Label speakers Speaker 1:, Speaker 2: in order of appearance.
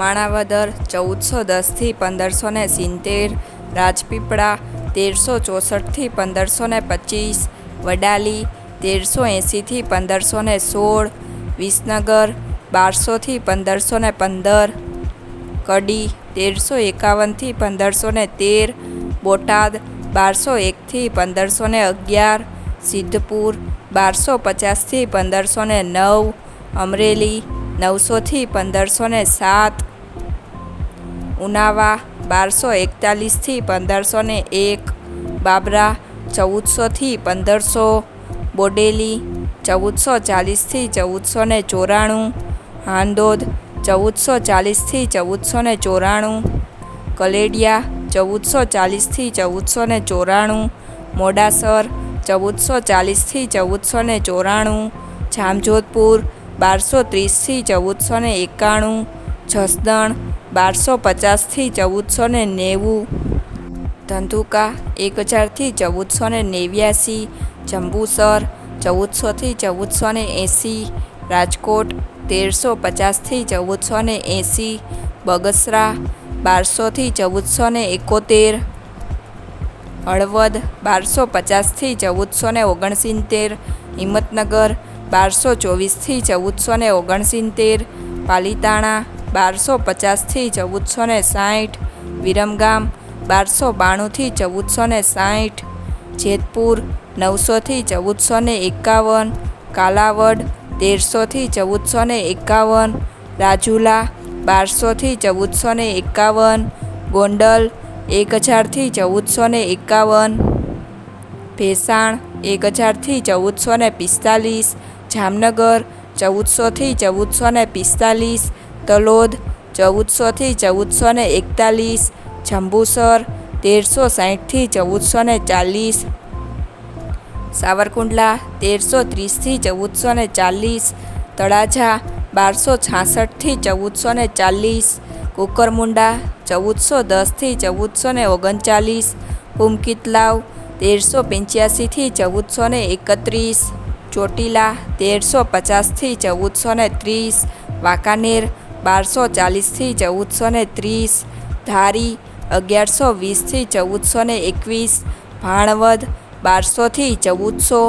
Speaker 1: માણાવદર ચૌદસો દસથી પંદરસો ને સિત્તેર, રાજપીપળા તેરસો ચોસઠથી પંદરસો ને પચીસ, વડાલી તેરસો એંસીથી પંદરસો ને સોળ, વિસનગર બારસોથી પંદરસો ને પંદર, કડી તેરસો એકાવનથી પંદરસો ને તેર, બોટાદ બારસો એકથી પંદરસો ને અગિયાર, સિદ્ધપુર બારસો પચાસથી પંદરસો ને નવ, અમરેલી નવસોથી પંદરસો ને સાત ઉનાવા બારસો એકતાલીસથી પંદરસો ને એક, બાબરા ચૌદસોથી પંદરસો, બોડેલી ચૌદસો ચાલીસથી ચૌદસો ને ચોરાણું હાંદોદ ચૌદસો ચાલીસથી ચૌદસો ને ચોરાણું, કલેડિયા ચૌદસો ચાલીસથી ચૌદસો ને ચોરાણું, મોડાસર ચૌદસો ચાલીસથી ચૌદસો ને ચોરાણું, જામજોધપુર બારસો ત્રીસથી ચૌદસો ને એકાણું જસદણ બારસો પચાસથી ચૌદસો ને નેવું. ધંધુકા, એક હજારથી ચૌદસો ને નેવ્યાસી. જંબુસર, ચૌદસોથી ચૌદસો ને એંસી. રાજકોટ, તેરસો પચાસથી ચૌદસો ને એંસી. બગસરા, બારસોથી ચૌદસો ને એકોતેર. હળવદ, બારસો પચાસથી ચૌદસો ને ઓગણસિત્તેર. હિંમતનગર, બારસો ચોવીસથી ચૌદસો ને ઓગણસિત્તેર. પાલીતાણા બારસો પચાસથી ચૌદસો ને સાઠ, વિરમગામ બારસો બાણુંથી ચૌદસો ને સાઠ, જેતપુર નવસોથી ચૌદસો ને એકાવન, કાલાવડ તેરસોથી ચૌદસો ને એકાવન, રાજુલા બારસોથી ચૌદસો ને એકાવન, ગોંડલ એક હજારથી ચૌદસો ને એકાવન, ભેસાણ એક હજારથી ચૌદસો ને પિસ્તાલીસ, જામનગર ચૌદસોથી ચૌદસો ને પિસ્તાલીસ તલોદ ચૌદસોથી ચૌદસો ને એકતાલીસ, જંબુસર, તેરસો સાહીઠથી ચૌદસો ને ચાલીસ, સાવરકુંડલા, તેરસો ત્રીસથી ચૌદસો ને ચાલીસ, તળાજા, બારસો છાસઠથી ચૌદસો ને ચાલીસ, કુકરમુંડા, ચૌદસો દસથી ચૌદસો ને ઓગણચાલીસ કુમકિતલાવ તેરસો પંચ્યાસીથી ચૌદસો ને એકત્રીસ, ચોટીલા, તેરસો પચાસથી ચૌદસો ને ત્રીસ, વાંકાનેર બારસો ચાલીસથી ચૌદસો ને ત્રીસ ધારી અગિયારસો વીસથી ચૌદસો ને એકવીસ ભાણવદ બારસોથી ચૌદસો